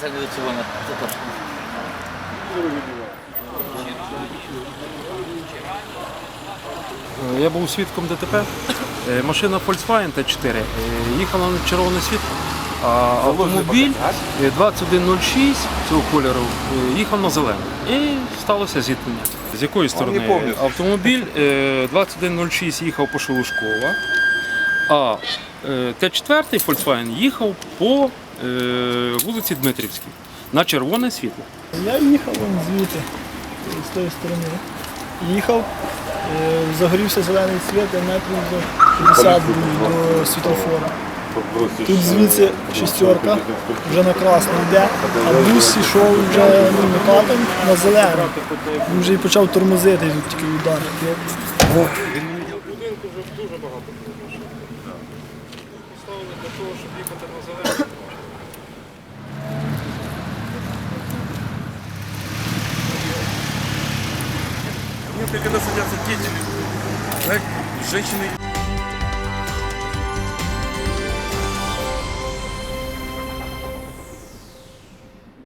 Залюцьована. Я був свідком ДТП. Е, Машина Volkswagen T4 е, їхала на червоне світло, а автомобіль е, 2106 цього кольору е, їхав на зелене. І сталося зіткнення. З якої сторони? Автомобіль е, 2106 їхав по Шелушкова, а е, Т4 Volkswagen їхав по е, вулиці Дмитрівській на червоне світло. Я їхав вон звідти, з тої сторони. Їхав, е, загорівся зелений світ, я метрів 50 був до світлофора. Тут звідси шістерка, вже на красно йде, а бус йшов вже ну, накатом на зелений. Він вже і почав тормозити, і тут тільки удар. використовували для того, щоб їхати на зелену. Мне приходится садятся дети, женщины.